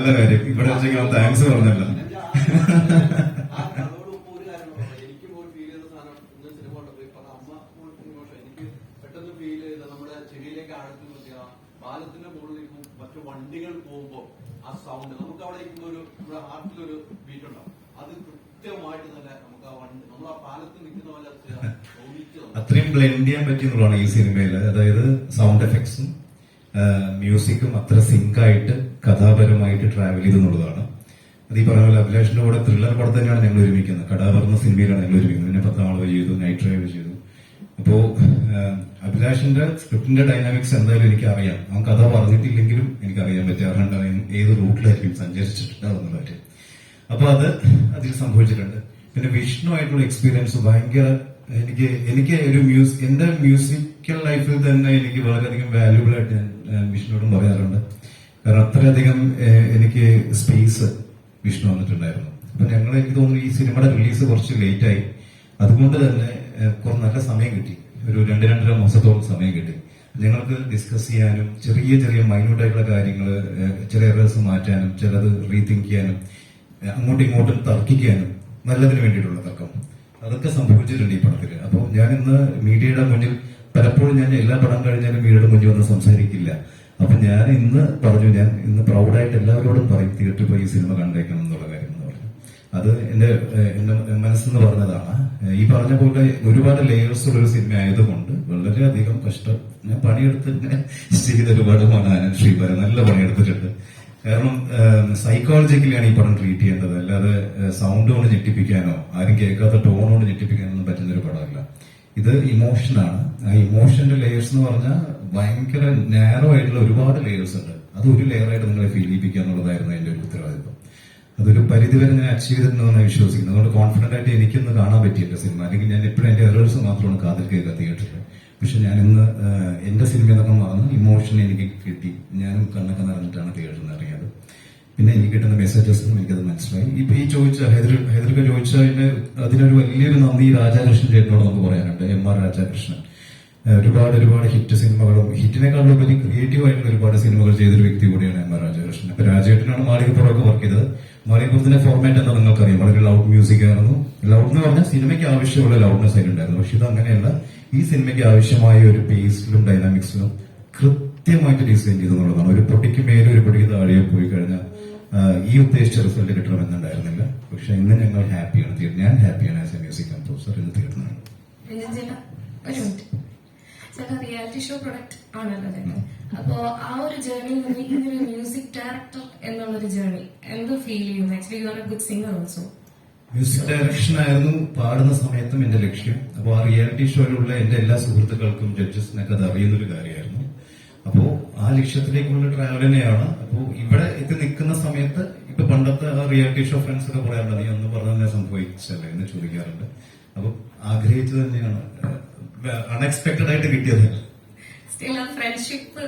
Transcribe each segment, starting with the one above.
നല്ല കാര്യം. ഇവിടെ വെച്ചെങ്കിൽ താങ്ക്സ് പറഞ്ഞല്ല. മറ്റു വണ്ടികൾ ആ സൗണ്ട് നമുക്ക് അവിടെ ഒരു ഹാർട്ടിലൊരു ബീറ്റ് അത് തന്നെ ആ അത്രയും ബ്ലെൻഡ് ചെയ്യാൻ പറ്റിയെന്നുള്ളതാണ് ഈ സിനിമയിൽ അതായത് സൗണ്ട് എഫക്ട്സും മ്യൂസിക്കും അത്ര സിങ്ക് ആയിട്ട് കഥാപരമായിട്ട് ട്രാവൽ ചെയ്തെന്നുള്ളതാണ്. അത് ഈ പറഞ്ഞ പോലെ അഭിലാഷിന്റെ കൂടെ ത്രില്ലർ പടം തന്നെയാണ് ഞങ്ങൾ ഒരുമിക്കുന്നത്. കടാവർന്ന സിനിമയിലാണ് ഞങ്ങൾ ഒരുമിക്കുന്നത്. പിന്നെ പത്താം ചെയ്തു നൈറ്റ് ഡ്രൈവ് ചെയ്തു. അപ്പോ അഭിലാഷിന്റെ സ്ക്രിപ്റ്റിന്റെ ഡൈനാമിക്സ് എന്തായാലും എനിക്ക് അറിയാം അവൻ കഥ പറഞ്ഞിട്ടില്ലെങ്കിലും എനിക്ക് അറിയാൻ പറ്റാറുണ്ട് ഏത് റൂട്ടിലായിരിക്കും സഞ്ചരിച്ചിട്ടുണ്ടാവുന്ന കാര്യം. അപ്പൊ അത് അതിൽ സംഭവിച്ചിട്ടുണ്ട്. പിന്നെ വിഷ്ണു ആയിട്ടുള്ള എക്സ്പീരിയൻസ് ഭയങ്കര എനിക്ക് എനിക്ക് ഒരു മ്യൂസിക് എന്റെ മ്യൂസിക്കൽ ലൈഫിൽ തന്നെ എനിക്ക് വളരെയധികം വാല്യൂബിൾ ആയിട്ട് ഞാൻ വിഷ്ണുവോടും പറയാറുണ്ട്. കാരണം അത്രയധികം എനിക്ക് സ്പേസ് വിഷ്ണു വന്നിട്ടുണ്ടായിരുന്നു അപ്പൊ ഞങ്ങൾ എനിക്ക് തോന്നുന്നു ഈ സിനിമയുടെ റിലീസ് കുറച്ച് ലേറ്റ് ആയി. അതുകൊണ്ട് തന്നെ കുറച്ച് നല്ല സമയം കിട്ടി. ഒരു രണ്ട് രണ്ടര മാസത്തോളം സമയം കിട്ടി. ഞങ്ങൾക്ക് ഡിസ്കസ് ചെയ്യാനും ചെറിയ ചെറിയ മൈന്യൂട്ട് ആയിട്ടുള്ള കാര്യങ്ങൾ ചില എറേഴ്സ് മാറ്റാനും ചിലത് റീതിങ്ക് ചെയ്യാനും അങ്ങോട്ടും ഇങ്ങോട്ടും തർക്കിക്കാനും നല്ലതിന് വേണ്ടിയിട്ടുള്ള തർക്കം. അതൊക്കെ സംഭവിച്ചിട്ടുണ്ട് ഈ പടത്തിൽ അപ്പോൾ ഞാൻ ഇന്ന് മീഡിയയുടെ മുന്നിൽ പലപ്പോഴും ഞാൻ എല്ലാ പടം കഴിഞ്ഞാലും മീഡിയയുടെ മുന്നിൽ വന്ന് സംസാരിക്കില്ല. അപ്പൊ ഞാൻ ഇന്ന് പറഞ്ഞു ഞാൻ ഇന്ന് പ്രൗഡായിട്ട് എല്ലാവരോടും പറയും തിയേറ്ററിൽ പോയി ഈ സിനിമ കണ്ടേക്കണം എന്നുള്ള കാര്യം എന്ന് പറഞ്ഞു. അത് എന്റെ എന്റെ മനസ്സെന്ന് പറഞ്ഞതാണ്. ഈ പറഞ്ഞ പോലെ ഒരുപാട് ലേയേഴ്സ് ഉള്ള ഒരു സിനിമ ആയതുകൊണ്ട് വളരെയധികം കഷ്ടം. ഞാൻ പണിയെടുത്ത് ഇങ്ങനെ ചെയ്ത ഒരുപാട് മനാനൻ ശ്രീപരൻ നല്ല പണിയെടുത്തിട്ടുണ്ട്. കാരണം സൈക്കോളജിക്കലിയാണ് ഈ പടം ട്രീറ്റ് ചെയ്യേണ്ടത്. അല്ലാതെ സൗണ്ട് കൊണ്ട് ഞെട്ടിപ്പിക്കാനോ ആരും കേൾക്കാത്ത ടോൺ കൊണ്ട് ഞെട്ടിപ്പിക്കാനോ ഒന്നും പറ്റുന്ന ഒരു പടമല്ല. ഇത് ഇമോഷനാണ് ആ ഇമോഷന്റെ ലെയേഴ്സ് എന്ന് പറഞ്ഞാൽ ഭയങ്കര നാരോ ആയിട്ടുള്ള ഒരുപാട് ലെയേഴ്സ് ഉണ്ട്. അത് ഒരു ലെയറായിട്ട് നിങ്ങളെ ഫീൽ ചെയ്യിപ്പിക്കുക എന്നുള്ളതായിരുന്നു എന്റെ ഒരു ഉത്തരവാദിത്വം. അതൊരു പരിധിവരെ ഞാൻ അച്ചീവ് ചെയ്തിട്ടുണ്ടെന്ന് വിശ്വസിക്കുന്നു അതുകൊണ്ട് കോൺഫിഡന്റ് ആയിട്ട് എനിക്കൊന്ന് കാണാൻ പറ്റിയില്ല സിനിമ. അല്ലെങ്കിൽ ഞാൻ എപ്പോഴും എന്റെ എറേഴ്സ് മാത്രമാണ് കാതിൽ കേൾക്കുക തിയേറ്ററിൽ പക്ഷെ ഞാനിന്ന് എന്റെ സിനിമ എന്നൊക്കെ മറന്നു. ഇമോഷൻ എനിക്ക് കിട്ടി. ഞാനും കണ്ണൊക്കെ നിറഞ്ഞിട്ടാണ് തിയേറ്ററിൽ നിന്ന് ഇറങ്ങിയത്. പിന്നെ എനിക്ക് കിട്ടുന്ന മെസ്സേജസും എനിക്കത് മനസ്സിലായി. ഇപ്പൊ ഈ ചോദിച്ച ഹൈദർ ഹൈദർക്ക് ചോദിച്ചതിന് അതിനൊരു വലിയൊരു നന്ദി രാജാകൃഷ്ണൻ ചേട്ടനോട് നമുക്ക് പറയാനുണ്ട്. M R Rajakrishnan. ഒരുപാട് ഒരുപാട് ഹിറ്റ് സിനിമകളും ഹിറ്റിനേക്കാളും വലിയ ക്രിയേറ്റീവ് ആയിട്ടുള്ള ഒരുപാട് സിനിമകൾ ചെയ്തൊരു വ്യക്തി കൂടിയാണ് എം ആർ രാജകൃഷ്ണൻ. രാജേട്ടനാണ് മാളികപ്പുറമൊക്കെ വർക്ക് ചെയ്തത്. മാളികപ്പുറത്തിന്റെ ഫോർമാറ്റ് എന്താ നിങ്ങൾക്കറിയാം. വളരെ ലൗഡ് മ്യൂസിക് ആയിരുന്നു. ലൗഡ് എന്ന് പറഞ്ഞാൽ സിനിമയ്ക്ക് ആവശ്യമുള്ള ലൗഡ്നെസ് ഉണ്ടായിരുന്നു. പക്ഷെ ഇത് അങ്ങനെയല്ല. ഈ സിനിമയ്ക്ക് ആവശ്യമായ ഒരു പേസിലും ഡൈനാമിക്സിലും കൃത്യമായിട്ട് ഡിസൈൻ ചെയ്തു എന്നുള്ളതാണ് ഒരു പൊടിക്ക് മേലെ ഒരു പൊടിക്ക് താഴെ പോയി കഴിഞ്ഞാൽ ഈ ഉദ്ദേശിച്ച റിസൾട്ട് കിട്ടണമെന്നുണ്ടായിരുന്നില്ല. പക്ഷെ ഇന്ന് ഞങ്ങൾ ഹാപ്പിയാണ് ഞാൻ ഹാപ്പിയാണ് ആസ് എ മ്യൂസിക് കമ്പോസർ എന്ന് തീർന്നതാണ്. ചില റിയാലിറ്റി ഷോ പ്രൊഡക്റ്റ് ആണല്ലോ അതൊക്കെ അപ്പോ ആ ഒരു ജേർണി ഇങ്ങനെ മ്യൂസിക് ഡയറക്ടർ എന്നുള്ളൊരു ജേർണി എന്ത് ഫീൽ ചെയ്യുന്നു? Actually you are a good singer also music direction ആയിരുന്നു പാടുന്ന സമയത്തും എന്റെ ലക്ഷ്യം. അപ്പോൾ ആ റിയാലിറ്റി ഷോയിലുള്ള എന്റെ എല്ലാ സുഹൃത്തുക്കൾക്കും ജഡ്ജസിനൊക്കെ അത് അറിയുന്ന ഒരു കാര്യമായിരുന്നു. അപ്പോ ആ ലക്ഷ്യത്തിലേക്കുള്ള ട്രാവൽ തന്നെയാണ്. അപ്പോ ഇവിടെ എത്തി നിൽക്കുന്ന സമയത്ത് ഇപ്പൊ പണ്ടത്തെ ആ റിയാലിറ്റി ഷോ ഫ്രണ്ട്സ് ഒക്കെ പറയാറുണ്ട് നീ ഒന്ന് പറഞ്ഞ സംഭവിച്ചല്ലേ എന്ന് ചോദിക്കാറുണ്ട്. അപ്പൊ ആഗ്രഹിച്ചു തന്നെയാണ്. അൺഎക്സ്പെക്ടഡ് ആയിട്ട് കിട്ടിയത്. സ്റ്റിൽ ആ ഫ്രണ്ട്ഷിപ്പ്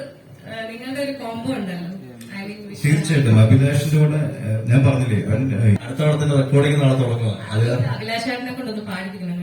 നിങ്ങളുടെ ഒരു കോംബോ ഉണ്ടല്ലോ. ഐ മീൻ തീർച്ചയായിട്ടും. അഭിലാഷിന്റെ കൂടെ ഞാൻ പറഞ്ഞില്ലേ അടുത്ത പടത്തിന്റെ റെക്കോർഡിംഗ് നാളെ തുടങ്ങുക. അഭിലാഷ് ചേട്ടനെ കൊണ്ടൊന്ന് പാടിപ്പിക്കണം